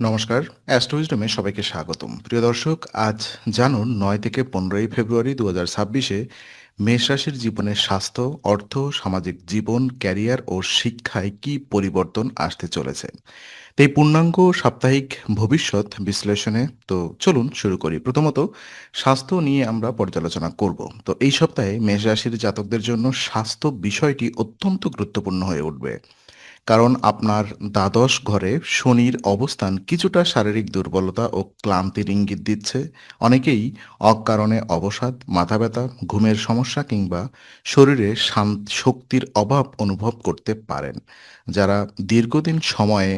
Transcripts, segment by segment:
নমস্কার অ্যাস্ট্রোইজডমে সবাইকে স্বাগতম। প্রিয় দর্শক, আজ জানুন নয় থেকে পনেরোই ফেব্রুয়ারি দু হাজার ছাব্বিশে মেষ রাশির জীবনের স্বাস্থ্য, অর্থ, সামাজিক জীবন, ক্যারিয়ার ও শিক্ষায় কি পরিবর্তন আসতে চলেছে? এই পূর্ণাঙ্গ সাপ্তাহিক ভবিষ্যৎ বিশ্লেষণে তো চলুন শুরু করি। প্রথমত, স্বাস্থ্য নিয়ে আমরা পর্যালোচনা করব। তো এই সপ্তাহে মেষ রাশির জাতকদের জন্য স্বাস্থ্য বিষয়টি অত্যন্ত গুরুত্বপূর্ণ হয়ে উঠবে। কারণ আপনার দ্বাদশ ঘরে শনির অবস্থান কিছুটা শারীরিক দুর্বলতা ও ক্লান্তির ইঙ্গিত দিচ্ছে। অনেকেই অকারণে অবসাদ মাথা ব্যথা ঘুমের সমস্যা কিংবা শরীরে শক্তির অভাব অনুভব করতে পারেন। যারা দীর্ঘদিন সময়ে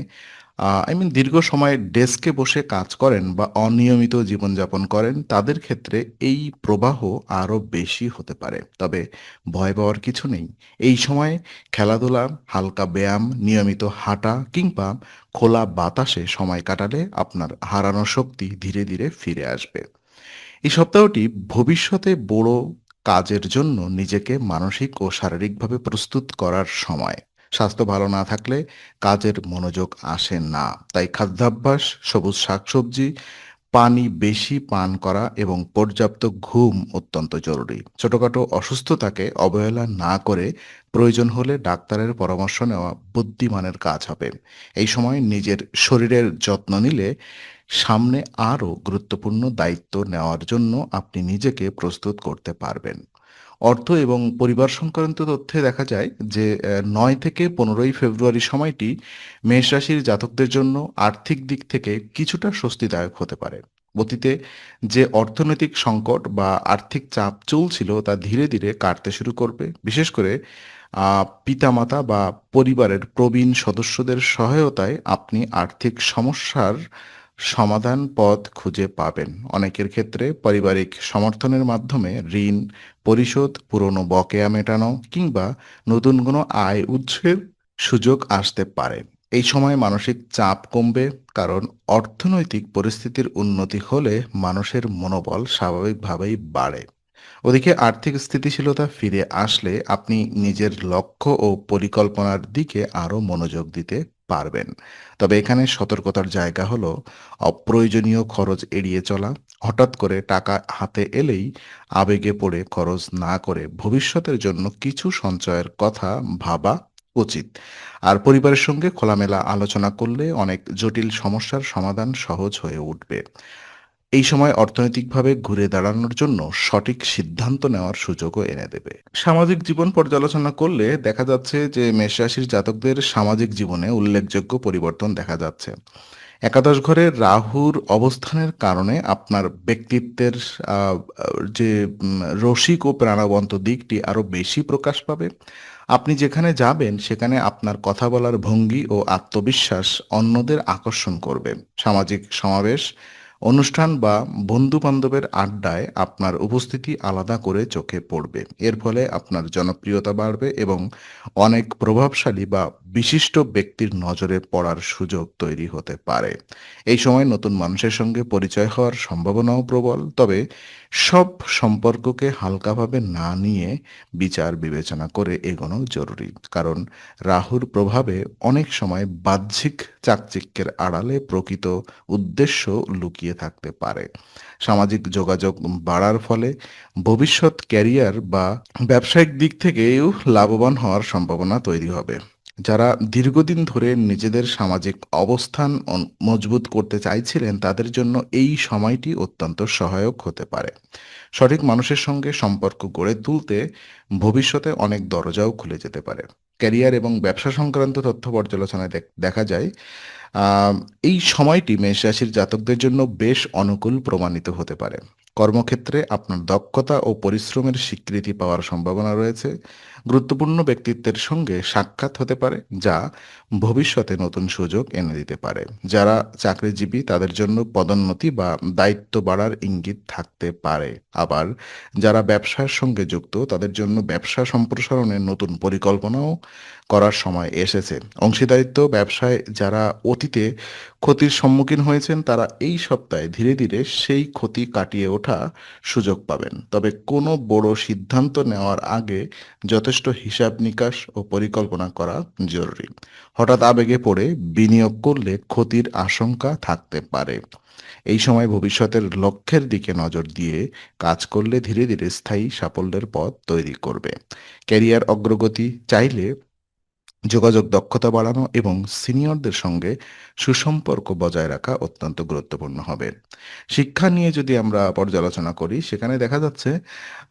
আই মিন দীর্ঘ সময় ডেস্কে বসে কাজ করেন বা অনিয়মিত জীবনযাপন করেন, তাদের ক্ষেত্রে এই প্রবাহ আরও বেশি হতে পারে। তবে ভয় পাওয়ার কিছু নেই। এই সময় খেলাধুলা, হালকা ব্যায়াম, নিয়মিত হাঁটা কিংবা খোলা বাতাসে সময় কাটালে আপনার হারানো শক্তি ধীরে ধীরে ফিরে আসবে। এই সপ্তাহটি ভবিষ্যতে বড় কাজের জন্য নিজেকে মানসিক ও শারীরিকভাবে প্রস্তুত করার সময়। স্বাস্থ্য ভালো না থাকলে কাজের মনোযোগ আসে না। তাই খাদ্যাভ্যাস, সবুজ শাকসবজি, পানি বেশি পান করা এবং পর্যাপ্ত ঘুম অত্যন্ত জরুরি। ছোটখাটো অসুস্থতাকে অবহেলা না করে প্রয়োজন হলে ডাক্তারের পরামর্শ নেওয়া বুদ্ধিমানের কাজ হবে। এই সময় নিজের শরীরের যত্ন নিলে সামনে আরও গুরুত্বপূর্ণ দায়িত্ব নেওয়ার জন্য আপনি নিজেকে প্রস্তুত করতে পারবেন। অর্থ এবং পরিবার সংক্রান্ত তথ্যে দেখা যায় যে নয় থেকে পনেরোই ফেব্রুয়ারি সময়টি মেষ রাশির জাতকদের জন্য আর্থিক দিক থেকে কিছুটা স্বস্তিদায়ক হতে পারে। অতীতে যে অর্থনৈতিক সংকট বা আর্থিক চাপ চলছিল তা ধীরে ধীরে কাটতে শুরু করবে। বিশেষ করে পিতামাতা বা পরিবারের প্রবীণ সদস্যদের সহায়তায় আপনি আর্থিক সমস্যার সমাধান পথ খুঁজে পাবেন। অনেকের ক্ষেত্রে পারিবারিক সমর্থনের মাধ্যমে ঋণ, পরিশোধ, পুরনো বকেয়া মেটানো কিংবা নতুন কোনো আয় উৎসের সুযোগ আসতে পারে। এই সময় মানসিক চাপ কমবে, কারণ অর্থনৈতিক পরিস্থিতির উন্নতি হলে মানুষের মনোবল স্বাভাবিকভাবেই বাড়ে। ওদিকে আর্থিক স্থিতিশীলতা ফিরে আসলে আপনি নিজের লক্ষ্য ও পরিকল্পনার দিকে আরও মনোযোগ দিতে পারবেন। তবে এখানে সতর্কতার জায়গা হলো অপ্রয়োজনীয় খরচ এড়িয়ে চলা, হঠাৎ করে টাকা হাতে এলেই আবেগে পড়ে খরচ না করে ভবিষ্যতের জন্য কিছু সঞ্চয়ের কথা ভাবা উচিত। আর পরিবারের সঙ্গে খোলামেলা আলোচনা করলে অনেক জটিল সমস্যার সমাধান সহজ হয়ে উঠবে। এই সময় অর্থনৈতিকভাবে ঘুরে দাঁড়ানোর জন্য সঠিক সিদ্ধান্ত নেওয়ার সুযোগও এনে দেবে। সামাজিক জীবন পর্যালোচনা করলে দেখা যাচ্ছে যে মেষ রাশির জাতকদের সামাজিক জীবনে উল্লেখযোগ্য পরিবর্তন দেখা যাচ্ছে। একাদশ ঘরে রাহুর অবস্থানের কারণে আপনার ব্যক্তিত্বের যে রসিক ও প্রাণবন্ত দিকটি আরও বেশি প্রকাশ পাবে। আপনি যেখানে যাবেন সেখানে আপনার কথা বলার ভঙ্গি ও আত্মবিশ্বাস অন্যদের আকর্ষণ করবে। সামাজিক সমাবেশ অনুষ্ঠান বা বন্ধু বান্ধবের আড্ডায় আপনার উপস্থিতি আলাদা করে চোখে পড়বে। এর ফলে আপনার জনপ্রিয়তা বাড়বে এবং অনেক প্রভাবশালী বা বিশিষ্ট ব্যক্তির নজরে পড়ার সুযোগ তৈরি হতে পারে। এই সময় নতুন মানুষের সঙ্গে পরিচয় হওয়ার সম্ভাবনাও প্রবল, তবে সব সম্পর্ককে হালকাভাবে না নিয়ে বিচার বিবেচনা করে এগোনো জরুরি, কারণ রাহুর প্রভাবে অনেক সময় বাহ্যিক চাকচিক্যের আড়ালে প্রকৃত উদ্দেশ্য লুকিয়ে থাকতে পারে। সামাজিক যোগাযোগ বাড়ার ফলে ভবিষ্যৎ ক্যারিয়ার বা ব্যবসায়িক দিক থেকেও লাভবান হওয়ার সম্ভাবনা তৈরি হবে। যারা দীর্ঘদিন ধরে নিজেদের সামাজিক অবস্থান মজবুত করতে চাইছিলেন, তাদের জন্য এই সময়টি অত্যন্ত সহায়ক হতে পারে। সঠিক মানুষের সঙ্গে সম্পর্ক গড়ে তুলতে ভবিষ্যতে অনেক দরজাও খুলে যেতে পারে। ক্যারিয়ার এবং ব্যবসা সংক্রান্ত তথ্য পর্যালোচনায় দেখা যায় এই সময়টি মেষ রাশির জাতকদের জন্য বেশ অনুকূল প্রমাণিত হতে পারে। কর্মক্ষেত্রে আপনার দক্ষতা ও পরিশ্রমের স্বীকৃতি পাওয়ার সম্ভাবনা রয়েছে। গুরুত্বপূর্ণ ব্যক্তিত্বের সঙ্গে সাক্ষাৎ হতে পারে, যা ভবিষ্যতে নতুন সুযোগ এনে দিতে পারে। যারা চাকরিজীবী, তাদের জন্য পদোন্নতি বা দায়িত্ব বাড়ার ইঙ্গিত থাকতে পারে। আবার, যারা ব্যবসার সঙ্গে যুক্ত, তাদের জন্য ব্যবসা সম্প্রসারণের নতুন পরিকল্পনাও করার সময় এসেছে। অংশীদারিত্ব ব্যবসায়, যারা অতীতে ক্ষতির সম্মুখীন হয়েছেন, তারা এই সপ্তাহে ধীরে ধীরে সেই ক্ষতি কাটিয়ে ওঠা সুযোগ পাবেন। তবে কোনো বড় সিদ্ধান্ত নেওয়ার আগে যথেষ্ট হিসাব নিকাশ ও পরিকল্পনা করা জরুরি। হঠাৎ আবেগে পড়ে বিনিয়োগ করলে ক্ষতির আশঙ্কা থাকতে পারে। এই সময় ভবিষ্যতের লক্ষ্যের দিকে নজর দিয়ে কাজ করলে ধীরে ধীরে স্থায়ী সাফল্যের পথ তৈরি করবে। ক্যারিয়ার অগ্রগতি চাইলে যোগাযোগ দক্ষতা বাড়ানো এবং সিনিয়রদের সঙ্গে সুসম্পর্ক বজায় রাখা অত্যন্ত গুরুত্বপূর্ণ হবে। শিক্ষা নিয়ে যদি আমরা পর্যালোচনা করি, সেখানে দেখা যাচ্ছে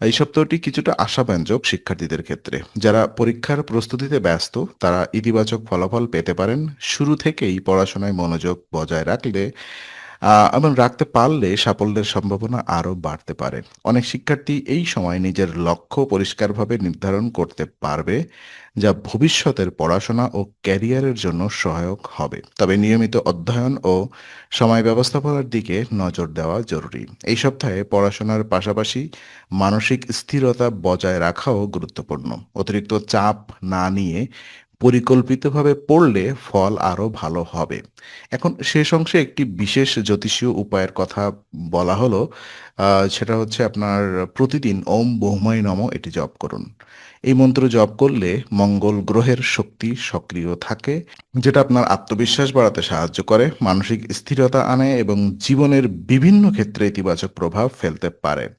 এই সপ্তাহটি কিছুটা আশাব্যঞ্জক শিক্ষার্থীদের ক্ষেত্রে। যারা পরীক্ষার প্রস্তুতিতে ব্যস্ত, তারা ইতিবাচক ফলাফল পেতে পারেন। শুরু থেকেই পড়াশোনায় মনোযোগ বজায় রাখলে এবং রাখতে পারলে সাফল্যের সম্ভাবনা আরও বাড়তে পারে। অনেক শিক্ষার্থী এই সময় নিজের লক্ষ্য পরিষ্কারভাবে নির্ধারণ করতে পারবে, যা ভবিষ্যতের পড়াশোনা ও ক্যারিয়ারের জন্য সহায়ক হবে। তবে নিয়মিত অধ্যয়ন ও সময় ব্যবস্থাপনার দিকে নজর দেওয়া জরুরি। এই সপ্তাহে পড়াশোনার পাশাপাশি মানসিক স্থিরতা বজায় রাখাও গুরুত্বপূর্ণ। অতিরিক্ত চাপ না নিয়ে পরিকল্পিতভাবে পড়লে ফল আরও ভালো হবে। এখন শেষ অংশে একটি বিশেষ জ্যোতিষীয় উপায়ের কথা বলা হলো সেটা হচ্ছে আপনার প্রতিদিন ওম বহুময় নম, এটি জপ করুন। এই মন্ত্র জপ করলে মঙ্গল গ্রহের শক্তি সক্রিয় থাকে, যেটা আপনার আত্মবিশ্বাস বাড়াতে সাহায্য করে, মানসিক স্থিরতা আনে এবং জীবনের বিভিন্ন ক্ষেত্রে ইতিবাচক প্রভাব ফেলতে পারে।